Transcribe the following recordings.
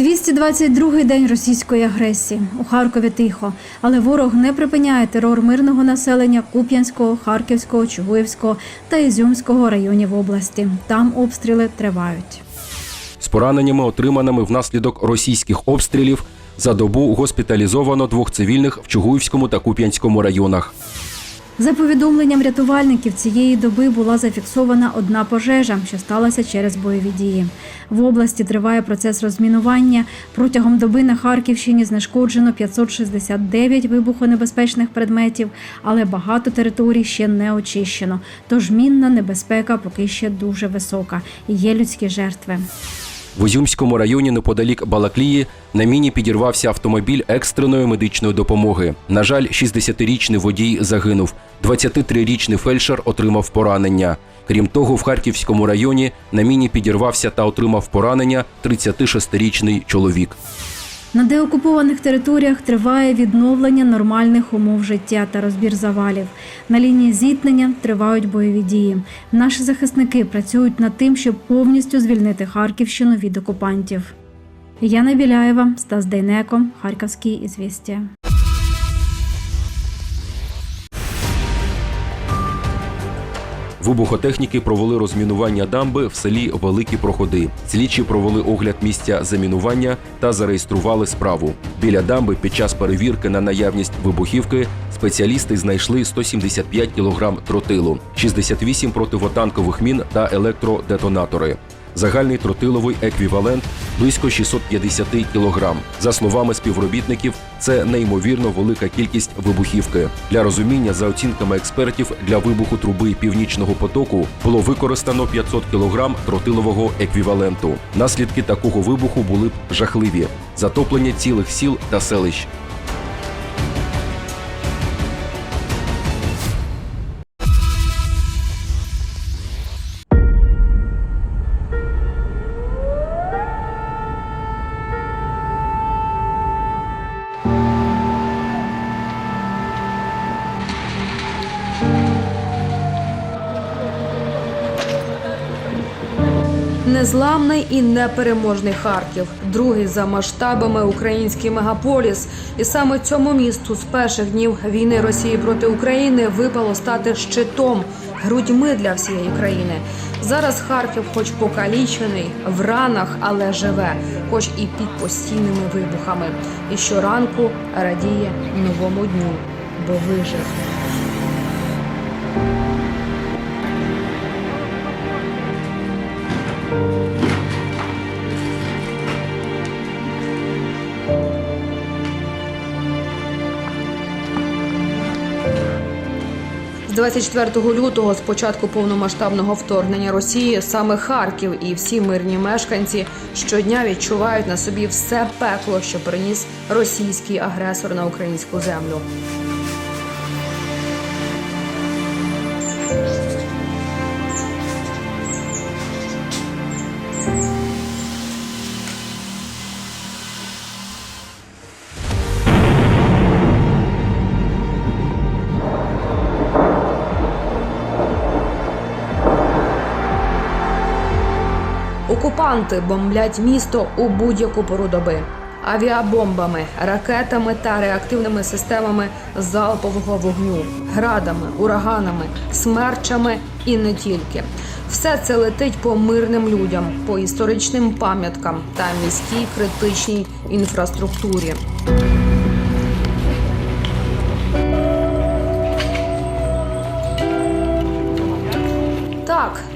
222-й день російської агресії. У Харкові тихо, але ворог не припиняє терор мирного населення Куп'янського, Харківського, Чугуївського та Ізюмського районів області. Там обстріли тривають. З пораненнями, отриманими внаслідок російських обстрілів, за добу госпіталізовано двох цивільних в Чугуївському та Куп'янському районах. За повідомленням рятувальників, цієї доби була зафіксована одна пожежа, що сталася через бойові дії. В області триває процес розмінування. Протягом доби на Харківщині знешкоджено 569 вибухонебезпечних предметів, але багато територій ще не очищено. Тож мінна небезпека поки ще дуже висока і є людські жертви. В Узюмському районі неподалік Балаклії на міні підірвався автомобіль екстреної медичної допомоги. На жаль, 60-річний водій загинув. 23-річний фельдшер отримав поранення. Крім того, в Харківському районі на міні підірвався та отримав поранення 36-річний чоловік. На деокупованих територіях триває відновлення нормальних умов життя та розбір завалів. На лінії зіткнення тривають бойові дії. Наші захисники працюють над тим, щоб повністю звільнити Харківщину від окупантів. Яна Біляєва, Стас Дейнеко, Харківські ізвістія. Вибухотехніки провели розмінування дамби в селі Великі Проходи. Слідчі провели огляд місця замінування та зареєстрували справу. Біля дамби під час перевірки на наявність вибухівки спеціалісти знайшли 175 кг тротилу, 68 противотанкових мін та електродетонатори. Загальний тротиловий еквівалент близько 650 кг. За словами співробітників, це неймовірно велика кількість вибухівки. Для розуміння, за оцінками експертів, для вибуху труби північного потоку було використано 500 кг тротилового еквіваленту. Наслідки такого вибуху були б жахливі: затоплення цілих сіл та селищ. Незламний і непереможний Харків, другий за масштабами український мегаполіс. І саме цьому місту з перших днів війни Росії проти України випало стати щитом, грудьми для всієї країни. Зараз Харків, хоч покалічений, в ранах, але живе, хоч і під постійними вибухами. І щоранку радіє новому дню, бо вижив. 24 лютого, з початку повномасштабного вторгнення Росії, саме Харків і всі мирні мешканці щодня відчувають на собі все пекло, що приніс російський агресор на українську землю. Окупанти бомблять місто у будь-яку пору доби. Авіабомбами, ракетами та реактивними системами залпового вогню, градами, ураганами, смерчами і не тільки. Все це летить по мирним людям, по історичним пам'яткам та міській критичній інфраструктурі.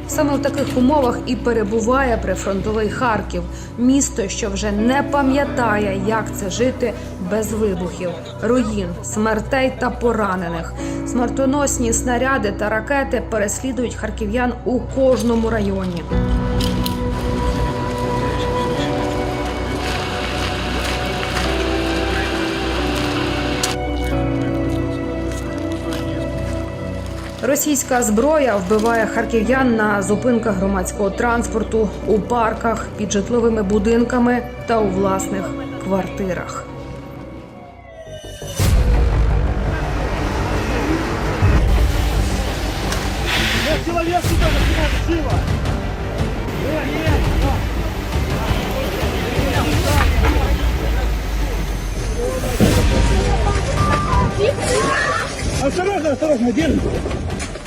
Саме в таких умовах і перебуває прифронтовий Харків, місто, що вже не пам'ятає, як це жити без вибухів, руїн, смертей та поранених. Смертоносні снаряди та ракети переслідують харків'ян у кожному районі. Російська зброя вбиває харків'ян на зупинках громадського транспорту, у парках, під житловими будинками та у власних квартирах. Человек сюда начинает. Осторожно, осторожно, держи.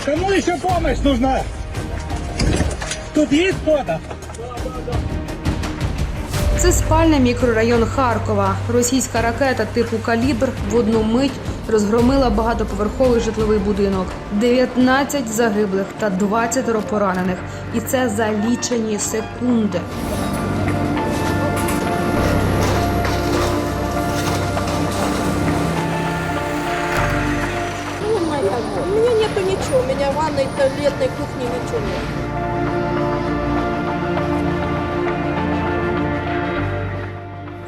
Кому еще помощь нужна? Тут есть кто-то? Це спальний мікрорайон Харкова. Російська ракета типу калібр в одну мить розгромила багатоповерховий житловий будинок. 19 загиблих та 20 поранених. І це за лічені секунди. Туалетной, кухни ничего нет.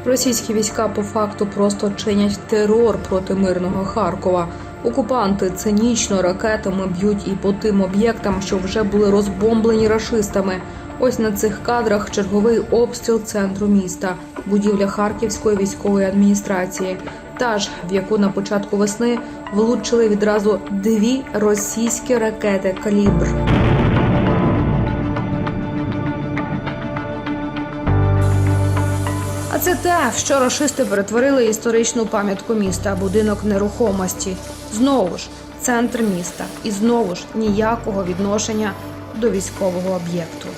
Російські війська по факту просто чинять терор проти мирного Харкова. Окупанти цинічно ракетами б'ють і по тим об'єктам, що вже були розбомблені рашистами. Ось на цих кадрах черговий обстріл центру міста, будівля Харківської військової адміністрації, та ж в яку на початку весни влучили відразу дві російські ракети калібр. А це те, що рашисти перетворили історичну пам'ятку міста, будинок нерухомості. Знову ж центр міста, і знову ж ніякого відношення до військового об'єкту.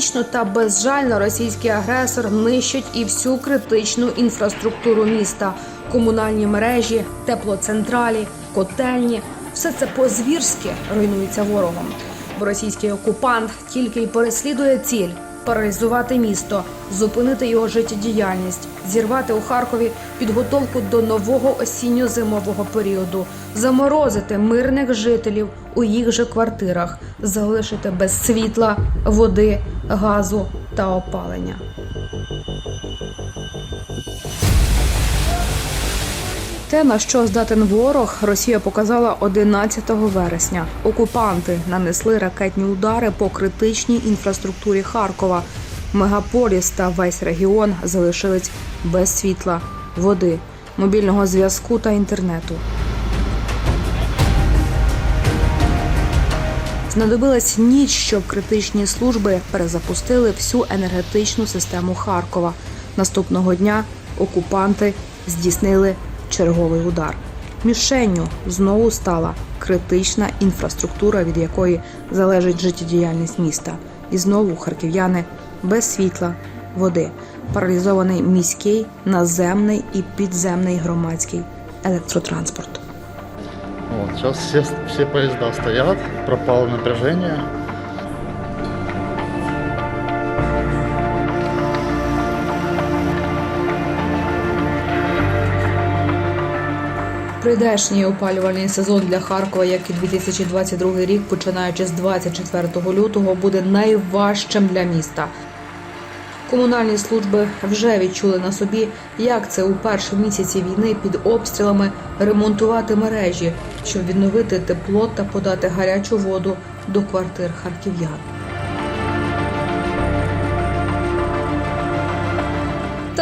Цинічно та безжально російський агресор нищить і всю критичну інфраструктуру міста, комунальні мережі, теплоцентралі, котельні. Все це по-звірськи руйнується ворогом. Бо російський окупант тільки й переслідує ціль паралізувати місто, зупинити його життєдіяльність, зірвати у Харкові підготовку до нового осінньо-зимового періоду, заморозити мирних жителів у їх же квартирах, залишити без світла, води, газу та опалення. Те, на що здатен ворог, Росія показала 11 вересня. Окупанти нанесли ракетні удари по критичній інфраструктурі Харкова. Мегаполіс та весь регіон залишились без світла, води, мобільного зв'язку та інтернету. Знадобилась ніч, щоб критичні служби перезапустили всю енергетичну систему Харкова. Наступного дня окупанти здійснили черговий удар. Мішенню знову стала критична інфраструктура, від якої залежить життєдіяльність міста. І знову харків'яни без світла, води, паралізований міський, наземний і підземний громадський електротранспорт. Вот, сейчас все, все поезда стоят, пропало напряжение. Прийдешній опалювальний сезон для Харкова, як і 2022 рік, починаючи з 24 лютого, буде найважчим для міста. Комунальні служби вже відчули на собі, як це у перші місяці війни під обстрілами ремонтувати мережі, щоб відновити тепло та подати гарячу воду до квартир харків'ян.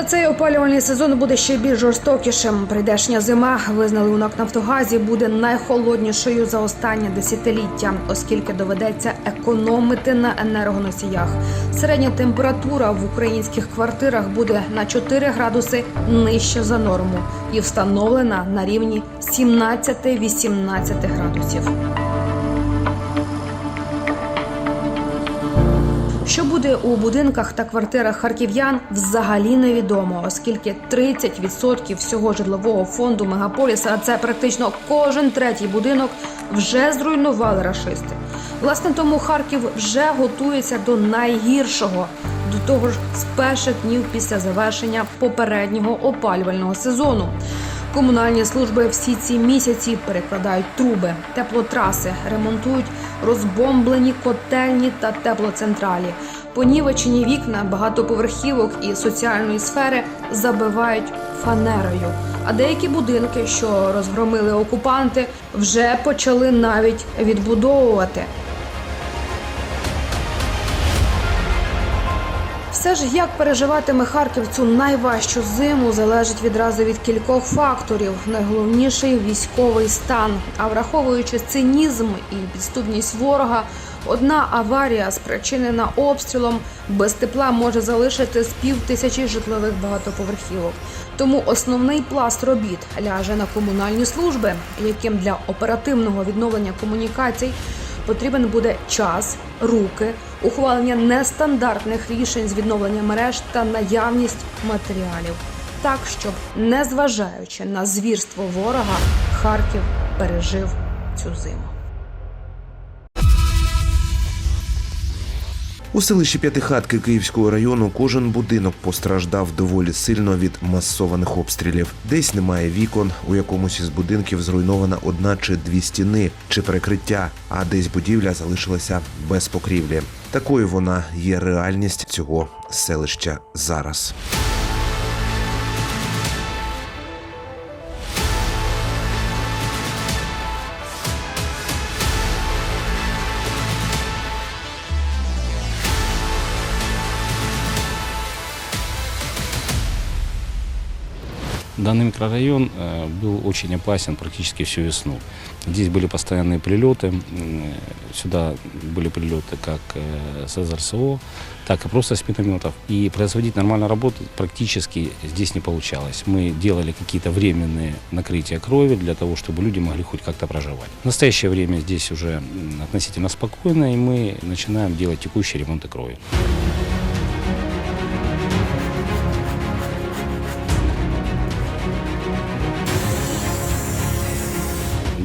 Цей опалювальний сезон буде ще більш жорстокішим. Прийдешня зима, визнали у НАК «Нафтогазі», буде найхолоднішою за останнє десятиліття, оскільки доведеться економити на енергоносіях. Середня температура в українських квартирах буде на 4 градуси нижче за норму і встановлена на рівні 17-18 градусів. Що буде у будинках та квартирах харків'ян, взагалі невідомо, оскільки 30% всього житлового фонду мегаполіса, а це практично кожен третій будинок, вже зруйнували рашисти. Власне, тому Харків вже готується до найгіршого. До того ж, з перших днів після завершення попереднього опалювального сезону. Комунальні служби всі ці місяці перекладають труби, теплотраси, ремонтують розбомблені котельні та теплоцентралі. Понівечені вікна багатоповерхівок і соціальної сфери забивають фанерою. А деякі будинки, що розгромили окупанти, вже почали навіть відбудовувати. Все ж як переживатиме Харків цю найважчу зиму залежить відразу від кількох факторів. Найголовніший військовий стан. А враховуючи цинізм і підступність ворога, Одна аварія, спричинена обстрілом, без тепла може залишити з пів тисячі житлових багатоповерхівок. Тому основний пласт робіт ляже на комунальні служби, яким для оперативного відновлення комунікацій потрібен буде час, руки, ухвалення нестандартних рішень з відновлення мереж та наявність матеріалів. Так, щоб, незважаючи на звірство ворога, Харків пережив цю зиму. У селищі П'ятихатки Київського району кожен будинок постраждав доволі сильно від масованих обстрілів. Десь немає вікон, у якомусь із будинків зруйнована одна чи дві стіни чи перекриття, а десь будівля залишилася без покрівлі. Такою вона є реальність цього селища зараз. Данный микрорайон э, был очень опасен практически всю весну. Здесь были постоянные прилеты. м, Сюда были прилеты как э, с РСО, так и просто с минометов. И производить нормально работу практически здесь не получалось. Мы делали какие-то временные накрытия крови для того, чтобы люди могли хоть как-то проживать. В настоящее время здесь уже относительно спокойно, и мы начинаем делать текущие ремонты крови.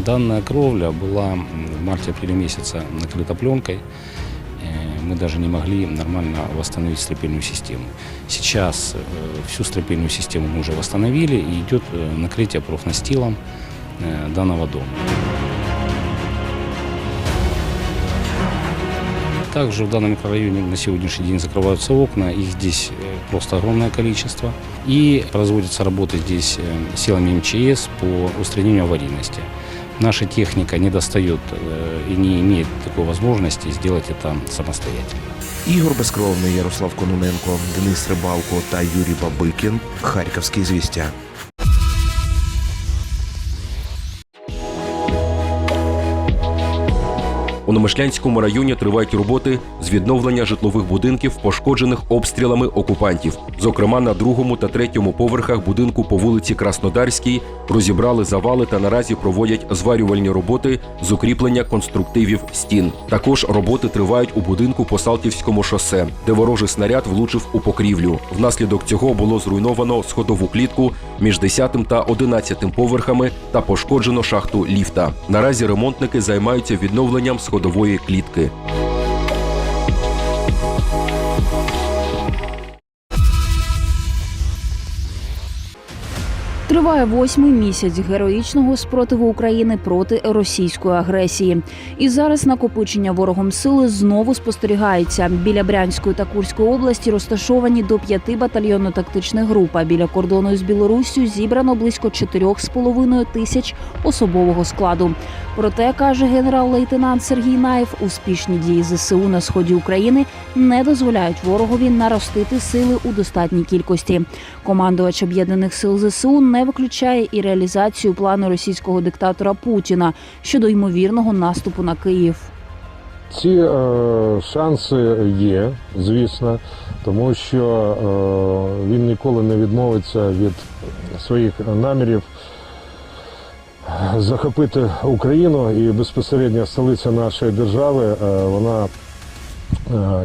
Данная кровля была в марте-апреле месяца накрыта пленкой. Э, Мы даже не могли нормально восстановить стропильную систему. Сейчас э, всю стропильную систему мы уже восстановили и идет э, накрытие профнастилом данного дома. Также в данном микрорайоне на сегодняшний день закрываются окна, их здесь просто огромное количество. И производятся работы здесь силами МЧС по устранению аварийности. Наша техника не достает э, и не имеет такой возможности сделать это самостоятельно. Ігор Безкровний, Ярослав Кононенко, Денис Рибалко та Юрій Бабикін. Харківські звістя. У Номишлянському районі тривають роботи з відновлення житлових будинків, пошкоджених обстрілами окупантів. Зокрема, на другому та третьому поверхах будинку по вулиці Краснодарській розібрали завали та наразі проводять зварювальні роботи з укріплення конструктивів стін. Також роботи тривають у будинку по Салтівському шосе, де ворожий снаряд влучив у покрівлю. Внаслідок цього було зруйновано сходову клітку між 10 та 11 поверхами та пошкоджено шахту ліфта. Наразі ремонтники займаються відновленням сходової клітки. Триває восьмий місяць героїчного спротиву України проти російської агресії. І зараз накопичення ворогом сили знову спостерігається. Біля Брянської та Курської області розташовані до п'яти батальйонно-тактичних груп. А біля кордону з Білоруссю зібрано близько 4,5 тисяч особового складу. Проте каже генерал-лейтенант Сергій Наєв, успішні дії ЗСУ на сході України не дозволяють ворогові наростити сили у достатній кількості. Командувач об'єднаних сил ЗСУ не виключає і реалізацію плану російського диктатора Путіна щодо ймовірного наступу на Київ. Ці е, шанси є, звісно, тому що е, він ніколи не відмовиться від своїх намірів захопити Україну і безпосередньо столиця нашої держави, е, вона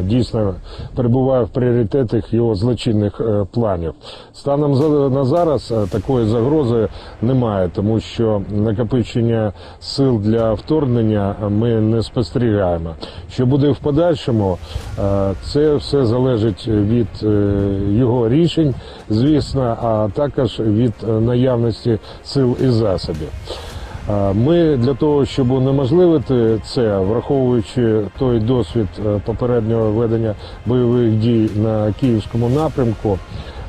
дійсно перебуває в пріоритетах його злочинних е, планів. Станом на зараз е, такої загрози немає, тому що накопичення сил для вторгнення ми не спостерігаємо. Що буде в подальшому, е, це все залежить від е, його рішень, звісно, а також від е, наявності сил і засобів. Ми для того, щоб унеможливити це, враховуючи той досвід е, попереднього ведення бойових дій на київському напрямку,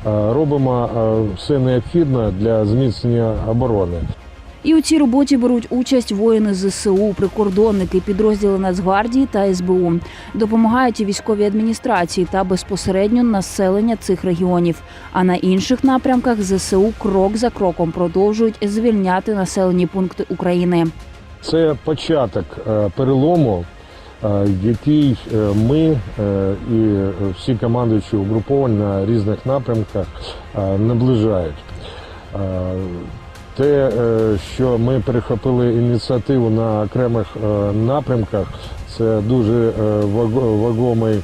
робимо е, все необхідне для зміцнення оборони. І у цій роботі беруть участь воїни ЗСУ, прикордонники, підрозділи Нацгвардії та СБУ. Допомагають і військові адміністрації та безпосередньо населення цих регіонів. А на інших напрямках ЗСУ крок за кроком продовжують звільняти населені пункти України. Це початок е, перелому е, який е, ми і всі командуючі угруповань на різних напрямках наближають. Те, е, що ми перехопили ініціативу на окремих е, напрямках, це дуже е, вагомий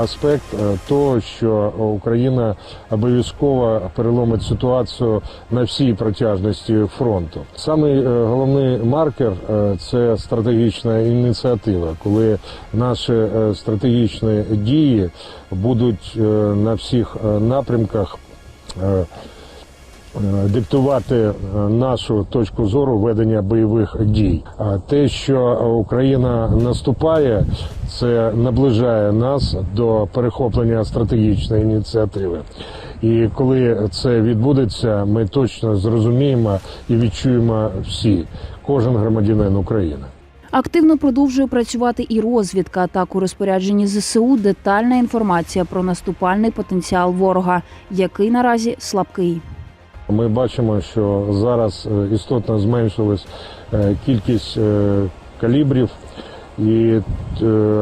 аспект того, що Україна обов'язково переломить ситуацію на всій протяжності фронту. Самий головний маркер це стратегічна ініціатива, коли наші стратегічні дії будуть на всіх напрямках. Е, Диктувати е, нашу точку зору ведення бойових дій. А те, що Україна наступає, це наближає нас до перехоплення стратегічної ініціативи. І коли це відбудеться, ми точно зрозуміємо і відчуємо всі, кожен громадянин України. Активно продовжує працювати і розвідка. Так у розпорядженні ЗСУ детальна інформація про наступальний потенціал ворога, який наразі слабкий. Ми бачимо, що зараз е, істотно зменшилась е, кількість е, калібрів і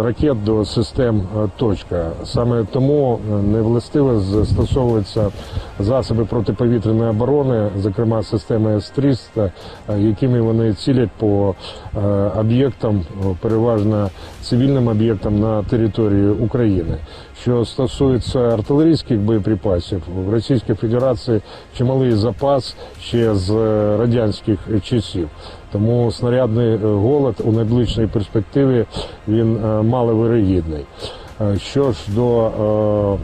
ракет до систем точка. Саме тому невластиво застосовуються засоби протиповітряної оборони, зокрема системи С-300, е, якими вони цілять по об'єктам, переважно цивільним об'єктам на території України. Що стосується артилерійських боєприпасів, в Російській Федерації чималий запас ще з е, радянських часів. Тому снарядний е, голод у найближчій перспективі він е, маловирогідний. Що ж до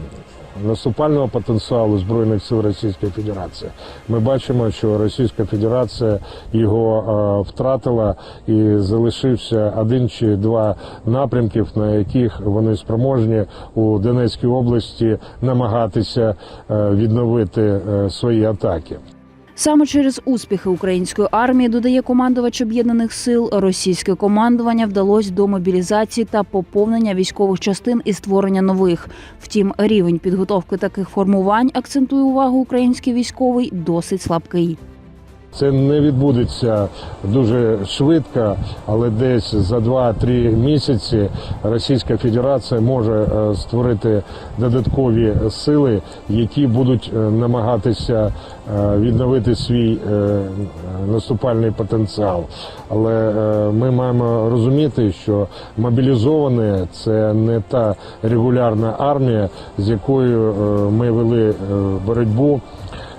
наступального потенціалу збройних сил Російської Федерації, ми бачимо, що Російська Федерація його е, втратила і залишився один чи два напрямків, на яких вони спроможні у Донецькій області намагатися е, відновити е, свої атаки. Саме через успіхи української армії додає командувач об'єднаних сил. Російське командування вдалось до мобілізації та поповнення військових частин і створення нових. Втім, рівень підготовки таких формувань акцентує увагу український військовий досить слабкий. Це не відбудеться дуже швидко, але десь за 2-3 місяці Російська Федерація може е, створити додаткові сили, які будуть е, намагатися е, відновити свій наступальний потенціал. Але ми маємо розуміти, що мобілізовані це не та регулярна армія, з якою ми вели боротьбу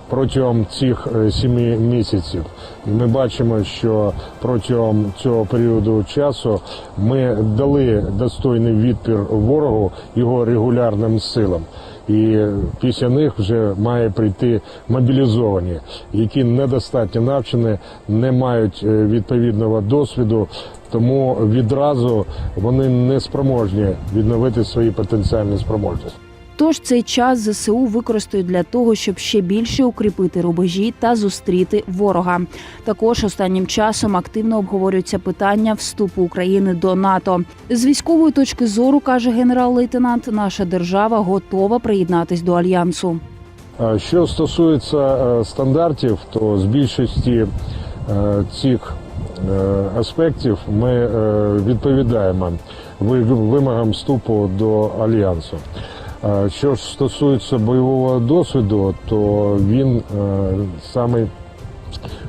протягом цих е, сіми місяців. І ми бачимо, що протягом цього періоду часу ми дали достойний відпір ворогу його регулярним силам. І після них вже має прийти мобілізовані, які недостатньо навчені, не мають е, відповідного досвіду, тому відразу вони не спроможні відновити свої потенціальні спроможності. Тож цей час ЗСУ використають для того, щоб ще більше укріпити рубежі та зустріти ворога. Також останнім часом активно обговорюються питання вступу України до НАТО. З військової точки зору каже генерал-лейтенант, наша держава готова приєднатись до альянсу. Що стосується е, стандартів, то з більшості е, цих е, аспектів ми відповідаємо вимогам вступу до альянсу. Що ж стосується бойового досвіду, то він е, самий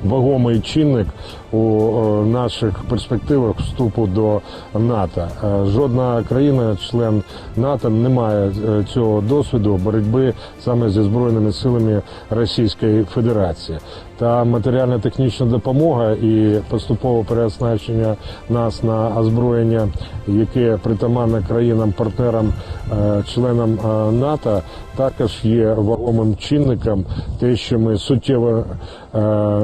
вагомий чинник у е, наших перспективах вступу до НАТО. Е, Жодна країна, член НАТО, не має цього досвіду боротьби саме зі збройними силами Російської Федерації. Та матеріально-технічна допомога і поступове переоснащення нас на озброєння, яке притаманне країнам-партнерам, е, членам е, НАТО, також є вагомим чинником, те, що ми суттєво е,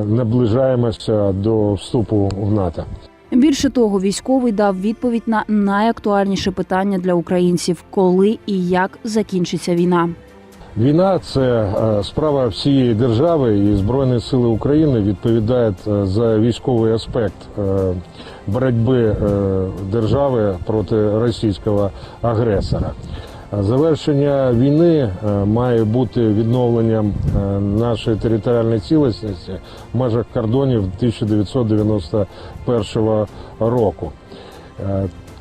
наближаємося до вступу в НАТО. Більше того, військовий дав відповідь на найактуальніше питання для українців: коли і як закінчиться війна. Війна це е, справа всієї держави, і Збройні Сили України відповідають е, за військовий аспект е, боротьби держави проти російського агресора. Завершення війни має бути відновленням нашої територіальної цілісності в межах кордонів 1991 року.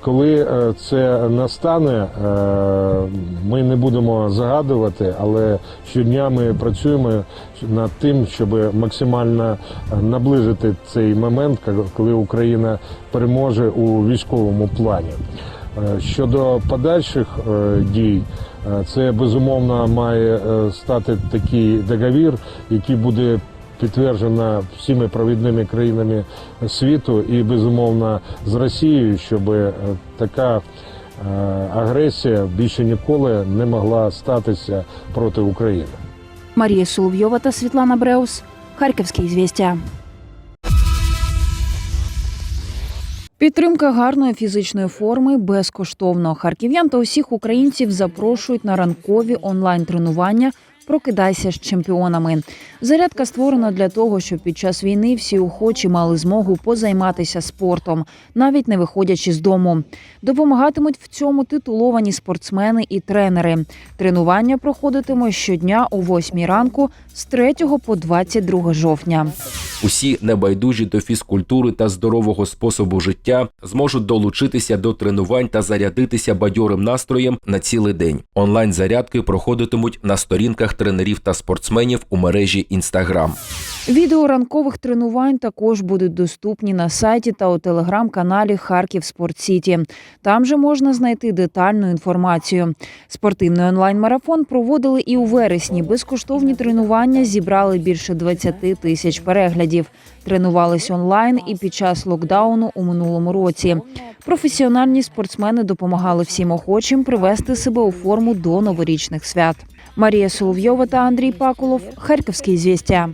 Коли е, це настане, е, ми не будемо загадувати, але щодня ми працюємо над тим, щоб максимально е, наближити цей момент, коли Україна переможе у військовому плані. Щодо подальших дій, це безумовно має стати такий договір, який буде підтверджено всіми провідними країнами світу і безумовно з Росією, щоб е, така е, агресія більше ніколи не могла статися проти України. Марія Соловйова та Світлана Бреус. Харківські звістя. Підтримка гарної фізичної форми безкоштовно. Харків'ян та усіх українців запрошують на ранкові онлайн-тренування. Прокидайся з чемпіонами. Зарядка створена для того, щоб під час війни всі охочі мали змогу позайматися спортом, навіть не виходячи з дому. Допомагатимуть в цьому титуловані спортсмени і тренери. Тренування проходитиме щодня о 8 ранку з 3 по 22 жовтня. Усі небайдужі до фізкультури та здорового способу життя зможуть долучитися до тренувань та зарядитися бадьорим настроєм на цілий день. Онлайн зарядки проходитимуть на сторінках тренерів та спортсменів у мережі Instagram. Відео ранкових тренувань також будуть доступні на сайті та у телеграм-каналі Харків Спорт Сіті. Там же можна знайти детальну інформацію. Спортивний онлайн-марафон проводили і у вересні. Безкоштовні тренування зібрали більше 20 тисяч переглядів. Тренувались онлайн і під час локдауну у минулому році. Професіональні спортсмени допомагали всім охочим привести себе у форму до новорічних свят. Марія Соловйова та Андрій Пакулов. Харківські звістя.